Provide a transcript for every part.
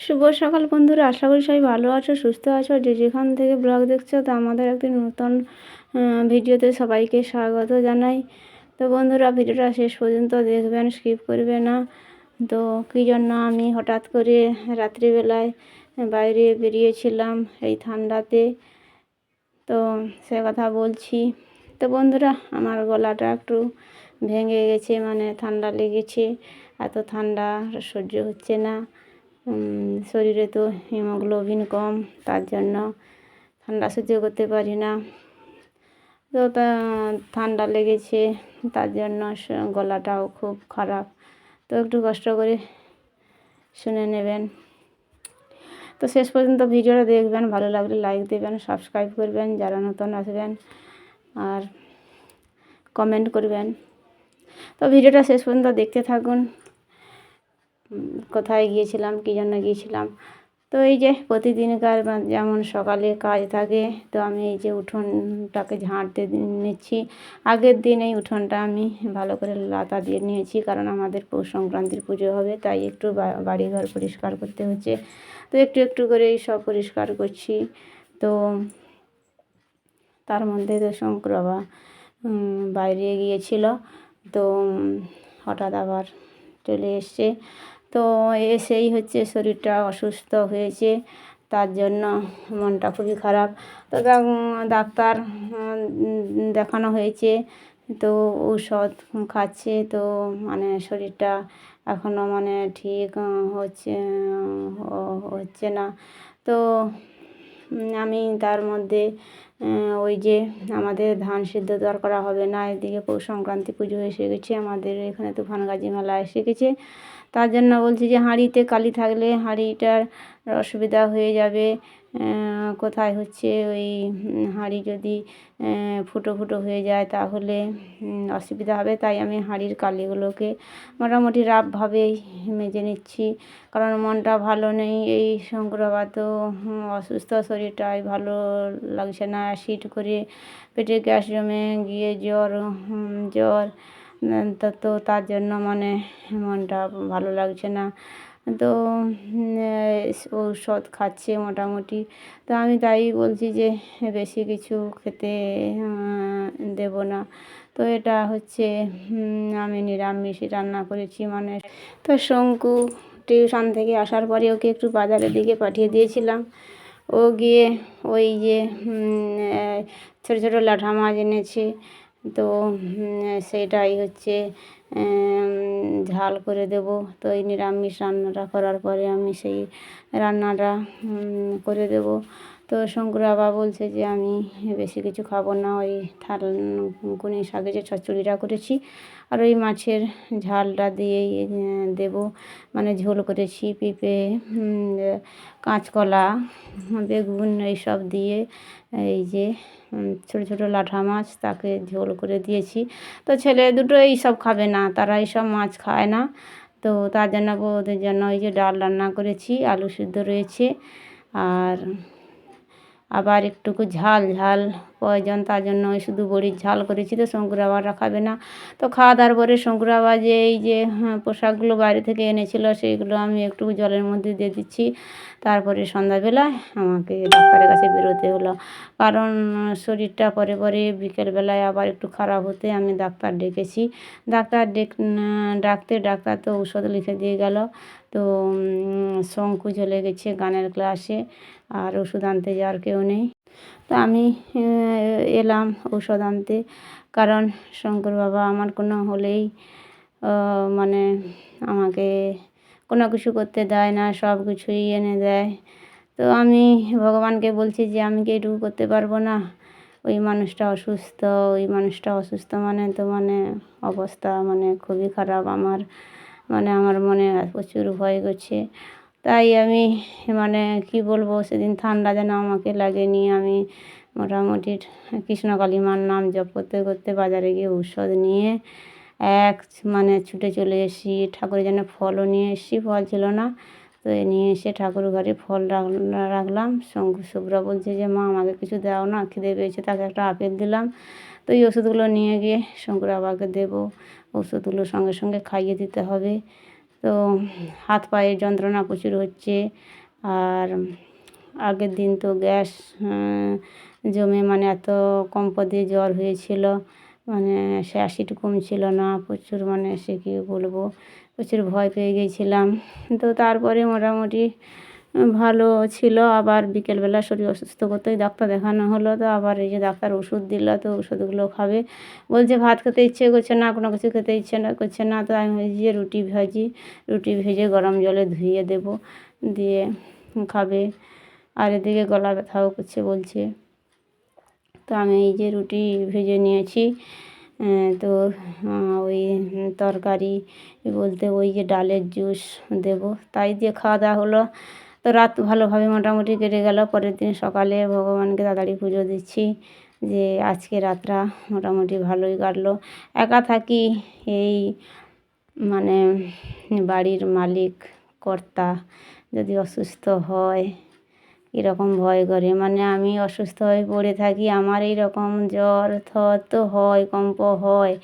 শুভ সকাল বন্ধুরা, আশা করি সবাই ভালো আছো, সুস্থ আছো। যে যেখান থেকে ব্লগ দেখছ, তো আমাদের একটি নতুন ভিডিওতে সবাইকে স্বাগত জানাই। তো বন্ধুরা, ভিডিওটা শেষ পর্যন্ত দেখবেন স্কিপ করবে না। তো কী জন্য আমি হঠাৎ করে রাত্রিবেলায় বাইরে বেরিয়েছিলাম এই ঠান্ডাতে? তো সে কথা বলছি। তো বন্ধুরা, আমার গলাটা একটু ভেঙে গেছে মানে ঠান্ডা লেগেছে। এত ঠান্ডা সহ্য হচ্ছে না। শরীরে তো হিমোগ্লোবিন কম, তার জন্য ঠান্ডা সহ্য করতে পারি না। তো তা, ঠান্ডা লেগেছে, তার জন্য গলাটাও খুব খারাপ। তো একটু কষ্ট করে শুনে নেবেন। তো শেষ পর্যন্ত ভিডিওটা দেখবেন, ভালো লাগলে লাইক দেবেন সাবস্ক্রাইব করবেন, যারা নতুন আসবেন, আর কমেন্ট করবেন। তো ভিডিওটা শেষ পর্যন্ত দেখতে থাকুন। কোথায় গিয়েছিলাম, কী জন্য গিয়েছিলাম। তো এই যে প্রতিদিনকার যেমন সকালে কাজ থাকে, তো আমি এই যে উঠোনটাকে ঝাঁটতে নিচ্ছি। আগের দিন এই উঠোনটা আমি ভালো করে লাতা দিয়ে নিয়েছি, কারণ আমাদের পৌষ সংক্রান্তির পুজো হবে, তাই একটু বাড়িঘর পরিষ্কার করতে হচ্ছে। তো একটু একটু করে এই সব পরিষ্কার করছি। তো তার মধ্যে তো শঙ্কর বাবা বাইরে গিয়েছিল, তো হঠাৎ আবার চলে এসছে। তো এসেই হচ্ছে শরীরটা অসুস্থ হয়েছে। তার জন্য মনটা খুবই খারাপ। তো ডাক্তার দেখানো হয়েছে। তো ঔষধ খাচ্ছে। তো মানে শরীরটা এখনও মানে ঠিক হচ্ছে হচ্ছে না। তো আমি তার মধ্যে ওই যে আমাদের ধান সিদ্ধ তো আর করা হবে না, এদিকে পৌষ সংক্রান্তি পুজো এসে গেছে, আমাদের এখানে তো গাজি মেলা এসে গেছে। তার জন্য বলছি যে হাঁড়িতে কালি থাকলে হাঁড়িটার অসুবিধা হয়ে যাবে। কোথায় হচ্ছে ওই হাঁড়ি যদি ফুটো ফুটো হয়ে যায় তাহলে অসুবিধা হবে। তাই আমি হাঁড়ির কালিগুলোকে মোটামুটি রাফভাবেই মেজে নিচ্ছি। কারণ মনটা ভালো নেই, এই শঙ্করবা তো অসুস্থ শরীরটাই ভালো লাগছে না। অ্যাসিড করে পেটে গ্যাস জমে গিয়ে জ্বর জ্বর তো তার জন্য মানে মনটা ভালো লাগছে না। তো ঔষধ খাচ্ছে মোটামুটি। তো আমি তাই বলছি যে, বেশি কিছু খেতে দেব না। তো এটা হচ্ছে আমি নিরামিষই রান্না করেছি মানে। তো শঙ্কু টিউশন থেকে আসার পরে ওকে একটু বাজারের দিকে পাঠিয়ে দিয়েছিলাম। ও গিয়ে ওই যে ছোটো ছোটো লাঠা মাছ এনেছে। তো সেটাই হচ্ছে ঝাল করে দেব। তো এই নিরামিষ রান্নাটা করার পরে আমি সেই রান্নাটা করে দেব। তো শঙ্কর বাবা বলছে যে, আমি বেশি কিছু খাব না। ওই থাল কুনি শাকে যে চচ্চড়িটা করেছি আর ওই মাছের ঝালটা দিয়েই দেব। মানে ঝোল করেছি, পেঁপে কাঁচকলা, বেগুন এইসব দিয়ে, এই যে ছোটো ছোটো লাঠা মাছ তাকে ঝোল করে দিয়েছি। তো ছেলে দুটো এইসব খাবে না। তারা এইসব মাছ খায় না। তো তার জন্য ওদের জন্য ওই যে ডাল রান্না করেছি, আলু সিদ্ধ রয়েছে। আর আবার একটুকু ঝাল ঝাল প্রয়োজন তার জন্য শুধু বড়ির ঝাল করেছি তো শঙ্কুর আবাররা খাবে না। তো খাওয়া দাওয়ার পরে শঙ্কুর আবার যে এই যে হ্যাঁ, পোশাকগুলো বাইরে থেকে এনেছিল সেইগুলো আমি একটু জলের মধ্যে দিয়ে দিচ্ছি। তারপরে সন্ধ্যাবেলায় আমাকে ডাক্তারের কাছে বেরোতে হলো। কারণ শরীরটা পরে পরে বিকেলবেলায় আবার একটু খারাপ হতে আমি ডাক্তার ডেকেছি। ডাক্তার ডেক ডাকতে ডাক্তার তো ঔষধ লিখে দিয়ে গেল। তো শঙ্কু চলে গেছে গানের ক্লাসে আর ওষুধ আনতে যাওয়ার কেউ নেই। তো আমি এলাম ঔষধ আনতে। কারণ শঙ্কর বাবা আমার কোনো হলেই মানে আমাকে কোনো কিছু করতে দেয় না, সব কিছুই এনে দেয়। তো আমি ভগবানকে বলছি যে, আমি কি এটুকু করতে পারব না? ওই মানুষটা অসুস্থ, ওই মানুষটা অসুস্থ মানে তো মানে অবস্থা মানে খুবই খারাপ আমার। মানে আমার মনে প্রচুর ভয় করছে। তাই আমি মানে কি বলব, সেদিন ঠান্ডা যেন আমাকে লাগেনি। আমি মোটামুটি কৃষ্ণকালী মার নাম জপ করতে করতে বাজারে গিয়ে ঔষধ নিয়ে এক মানে ছুটে চলে এসেছি। ঠাকুরের জন্য ফলও নিয়ে এসেছি, ফল ছিল না। তো নিয়ে এসে ঠাকুর ঘরে ফল রাখলাম। শঙ্কু শুভ্রা বলছে যে, মা, আমাকে কিছু দাও না, খিদে পেয়েছে, তাকে একটা আপেল দিলাম। তো এই ওষুধগুলো নিয়ে গিয়ে শঙ্কর বাবাকে দেবো। ওষুধগুলো সঙ্গে সঙ্গে খাইয়ে দিতে হবে। তো হাত পায়ের যন্ত্রণা প্রচুর হচ্ছে। আর আগের দিন তো গ্যাস জমে মানে এত কম পদে জ্বর হয়েছিল। মানে সে অ্যাসিড কমছিল না, প্রচুর মানে সে কী বলব, প্রচুর ভয় পেয়ে গিয়েছিলাম তো তারপরে মোটামুটি ভালো ছিল, আবার বিকেলবেলা শরীর অসুস্থ করতেই ডাক্তার দেখানো হলো, তো আবার এই যে ডাক্তার ওষুধ দিল, তো ওষুধগুলো খাবে। বলছে, ভাত খেতে ইচ্ছে করছে না, কোনো কিছু খেতে ইচ্ছে না, করছে না। তো আমি ওই যে রুটি ভাজি, রুটি ভেজে গরম জলে ধুয়ে দেবো, দিয়ে খাবে। আর এদিকে গলা ব্যথাও করছে বলছে। তো আমি এই যে রুটি ভেজে নিয়েছি তো ওই তরকারি বলতে ওই যে ডালের জুস দেবো। তাই দিয়ে খাওয়া দাওয়া হলো। তো রাত ভালোভাবে মোটামুটি কেটে গেল। পরের দিন সকালে ভগবানকে তাড়াতাড়ি পুজো দিচ্ছি যে আজকে রাতটা মোটামুটি ভালোই কাটলো। একা থাকি এই মানে বাড়ির মালিক, কর্তা যদি অসুস্থ হয়, এরকম ভয় করে। মানে আমি অসুস্থ হয়ে পড়ে থাকি, আমার এই রকম জ্বর থর তো হয়, কম্প হয়,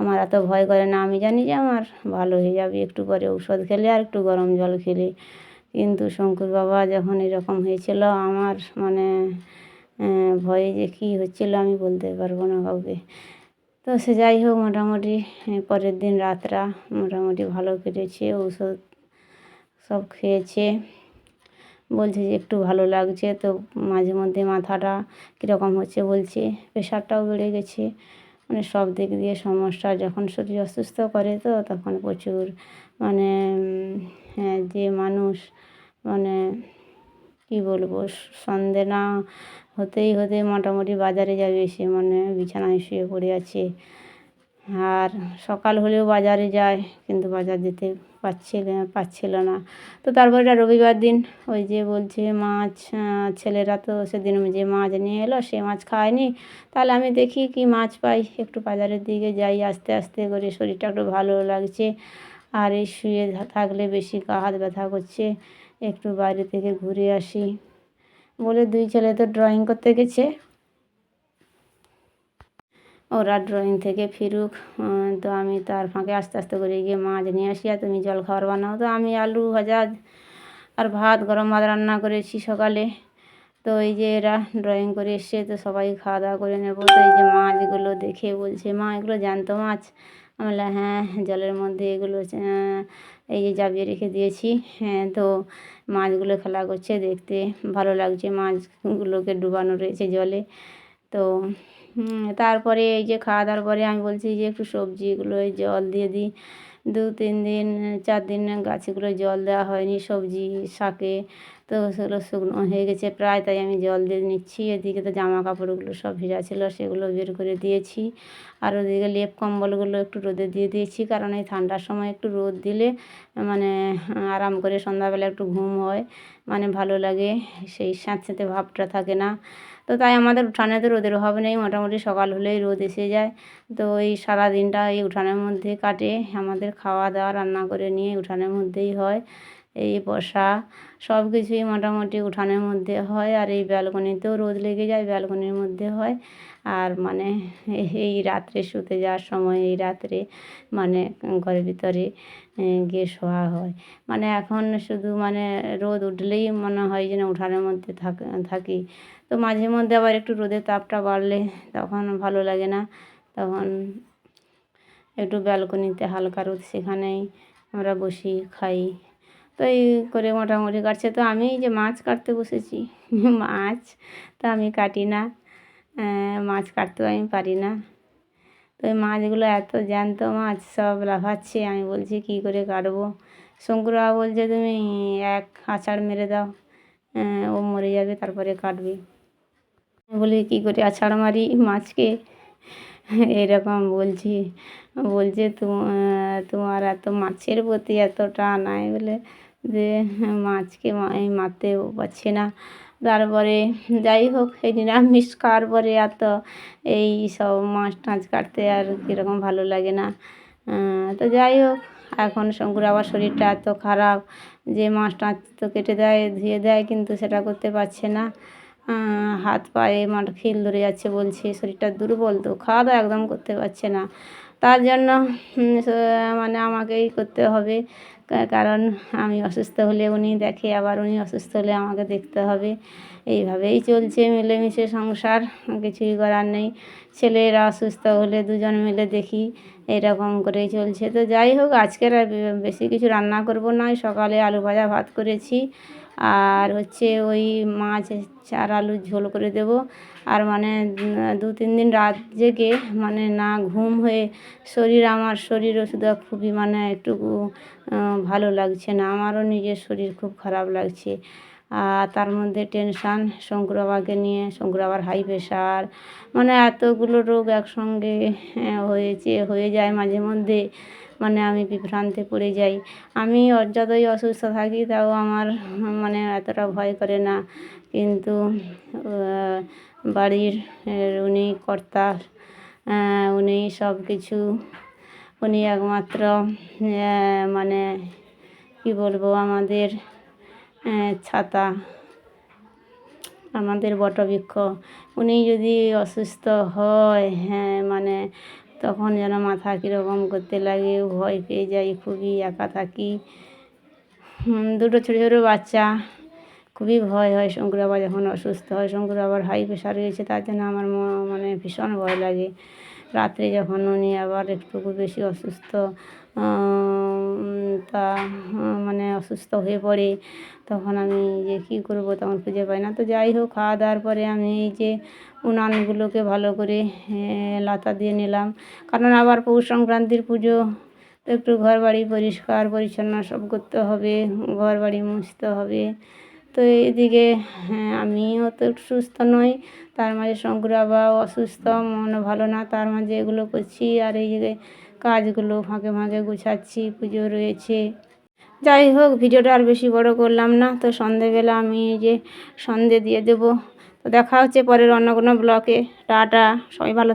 আমার এত ভয় করে না। আমি জানি যে আমার ভালো হয়ে যাবে, একটু পরে ঔষধ খেলে আর একটু গরম জল খেলে। কিন্তু শঙ্কুর বাবা যখন এরকম হয়েছিল, আমার মানে ভয়ে যে কী হচ্ছিল আমি বলতে পারব না কাউকে। তো সে যাই হোক, মোটামুটি পরের দিন রাতটা মোটামুটি ভালো কেটেছে ওষুধ সব খেয়েছে। বলছে যে একটু ভালো লাগছে, তো মাঝে মধ্যে মাথাটা কীরকম হচ্ছে বলছে, প্রেশারটাও বেড়ে গেছে। মানে সব দিক দিয়ে সমস্যা, যখন শরীর অসুস্থ করে তো, তখন প্রচুর মানে যে মানুষ মানে কী বলব, সন্ধে না হতেই হতে মোটামুটি বাজারে যাবে সে মানে বিছানায় শুয়ে পড়ে আছে। আর সকাল হলেও বাজারে যায়, কিন্তু বাজার যেতে পারছিল পারছিল না। তো তারপরে এটা রবিবার দিন ওই যে বলছে মাছ ছেলেরা তো সেদিন যে মাছ নিয়ে এলো, সে মাছ খায়নি। তাহলে আমি দেখি কি মাছ পাই। একটু বাজারের দিকে যাই, আস্তে আস্তে করে শরীরটা একটু ভালো লাগছে। আর এই শুয়ে থাকলে বেশি গা হাত ব্যথা করছে। একটু বাইরে থেকে ঘুরে আসি। বলে দুই ছেলে তো ড্রয়িং করতে গেছে। ওরা ড্রয়িং থেকে ফিরুক। তো আমি তার ফাঁকে আস্তে আস্তে করে গিয়ে মাছ নিয়ে আসি, আর তুমি জল খাবার বানাও। তো আমি আলু ভাজা আর ভাত, গরম ভাত রান্না করেছি সকালে। তো এই যে এরা ড্রয়িং করে এসছে, তো সবাই খাওয়া দাওয়া করে নেব। তো এই যে মাছগুলো দেখে বলছে, মা, এগুলো জ্যান্ত মাছ। আমি বললাম হ্যাঁ জলের মধ্যে এগুলো এই যে জাবিয়ে রেখে দিয়েছি। হ্যাঁ তো মাছগুলো খেলা করছে, দেখতে ভালো লাগছে মাছগুলোকে ডুবানো রয়েছে জলে। তো তারপরে এই যে খাওয়া দাওয়ার পরে আমি বলছি যে একটু সবজিগুলো জল দিয়ে দিই। দু, তিন দিন, চার দিন গাছগুলো জল দেওয়া হয়নি, সবজি, শাকে, তো সেগুলো শুকনো হয়ে গেছে। প্রায় তাই আমি জল দিয়ে নিচ্ছি। এদিকে তো জামা কাপড়গুলো সব ভেজা ছিল, সেগুলো বের করে দিয়েছি। আর ওদিকে লেপ কম্বলগুলো একটু রোদে দিয়ে দিয়েছি, কারণ এই ঠান্ডার সময় একটু রোদ দিলে মানে আরাম করে সন্ধ্যাবেলা একটু ঘুম হয় মানে ভালো লাগে। সেই স্যাঁতস্যাঁতে ভাবটা থাকে না। তো তাই আমাদের উঠানে তো রোদের অভাব নেই, মোটামুটি সকাল হলেই রোদ এসে যায়। তো এই সারা দিনটা এই উঠানের মধ্যে কাটে, আমাদের খাওয়া দাওয়া, রান্না করে নিয়ে উঠানের মধ্যেই হয়। এই বসা সব কিছুই মোটামুটি উঠানের মধ্যে হয় আর এই ব্যালকনিতেও রোদ লেগে যায়, ব্যালকনির মধ্যে হয়। আর মানে এই রাত্রে শুতে যাওয়ার সময়, এই রাত্রে মানে ঘরের ভিতরে গিয়ে শোয়া হয়। মানে এখন শুধু মানে রোদ উঠলেই মনে হয় যেন উঠানের মধ্যে থাকি তো মাঝে মধ্যে আবার একটু রোদের তাপটা বাড়লে তখন ভালো লাগে না। তখন একটু ব্যালকনিতে হালকা রোদ সেখানেই আমরা বসি, খাই। তো এই করে মোটামুটি কাটছে। তো আমি যে মাছ কাটতে বসেছি, মাছ তো আমি কাটি না। মাছ কাটতেও আমি পারি না। তো ওই মাছগুলো এত জ্যান্ত মাছ, সব লাফাচ্ছে, আমি বলছি কী করে কাটবো? শঙ্করবাবু বলছে, তুমি এক আছাড় মেরে দাও ও মরে যাবে, তারপরে কাটবে। বলি, কী করে আছাড় মারি মাছকে? এরকম বলছি, বলছে তোমার এত মাছের প্রতি এত টান আমি বলে যে মাছকে আমি মারতেও পারছি না। তারপরে যাই হোক, এই নিরামিষ খাওয়ার পরে আর এই সব মাছ টাছ কাটতে আর কীরকম ভালো লাগে না। তো যাই হোক, এখন শঙ্কুর আবার শরীরটা এত খারাপ যে মাছ টাছ তো কেটে দেয়, ধুয়ে দেয়, কিন্তু সেটা করতে পারছে না। হাত পায়ে মাঠ খিল ধরে যাচ্ছে বলছে, শরীরটা দুর্বল তো খাওয়া দাওয়া একদম করতে পারছে না। তার জন্য মানে আমাকেই করতে হবে। কারণ আমি অসুস্থ হলে উনি দেখে, আবার উনি অসুস্থ হলে আমাকে দেখতে হবে। এইভাবেই চলছে মিলেমিশে সংসার কিছুই করার নেই। ছেলেরা অসুস্থ হলে দুজন মিলে দেখি এরকম করেই চলছে। তো যাই হোক, আজকের আর বেশি কিছু রান্না করব না সকালে আলু ভাজা ভাত করেছি। আর হচ্ছে ওই মাছ, চার আলুর ঝোল করে দেব। আর মানে দু, তিন দিন রাত জেগে মানে না ঘুম হয়ে শরীর, আমার শরীর শুধু খুবই মানে একটু ভালো লাগছে না। আমারও নিজের শরীর খুব খারাপ লাগছে। আর তার মধ্যে টেনশান শঙ্কর বাবাকে নিয়ে শঙ্কর বাবার হাই প্রেশার মানে এতগুলো রোগ একসঙ্গে হয়েছে, হয়ে যায় মাঝে মধ্যে মানে আমি বিভ্রান্তে পড়ে যাই। আমি যতই অসুস্থ থাকি, তাও আমার মানে এতটা ভয় করে না। কিন্তু বাড়ির উনি কর্তা উনি সব কিছু উনি একমাত্র মানে কি বলব আমাদের ছাতা। আমাদের বটবৃক্ষ। উনি যদি অসুস্থ হয় হ্যাঁ মানে তখন যেন মাথা কীরকম করতে লাগে, ভয় পেয়ে যাই, খুবই একা থাকি। দুটো ছোটো ছোটো বাচ্চা, খুবই ভয় হয় শঙ্কুর বাবা যখন অসুস্থ হয়, শঙ্কুর বাবার হাই প্রেশার রয়েছে, তার জন্য আমার মানে ভীষণ ভয় লাগে। রাত্রে যখন উনি আবার একটু বেশি অসুস্থ তা মানে অসুস্থ হয়ে পড়ে, তখন আমি যে কী করব তখন খুঁজে পাই না। তো যাই হোক, খাওয়া দাওয়ার পরে আমি এই যে উনানগুলোকে ভালো করে লাতা দিয়ে নিলাম। কারণ আবার পৌষ সংক্রান্তির পুজো একটু ঘর বাড়ি পরিষ্কার, পরিচ্ছন্ন সব করতে হবে ঘর বাড়ি মুছতে হবে। তো এদিকে হ্যাঁ আমিও তো একটু সুস্থ নই, তার মাঝে শঙ্কর বাবাও অসুস্থ মন ভালো না, তার মাঝে এগুলো করছি, আর এই কাজগুলো ফাঁকে ফাঁকে গুছাচ্ছি, পুজো রয়েছে। যাই হোক, ভিডিওটা আর বেশি বড় করলাম না। তো সন্ধেবেলা আমি যে সন্ধে দিয়ে দেবো। তো দেখা হচ্ছে পরের অন্য কোনো ব্লকে টাটা, সবাই ভালো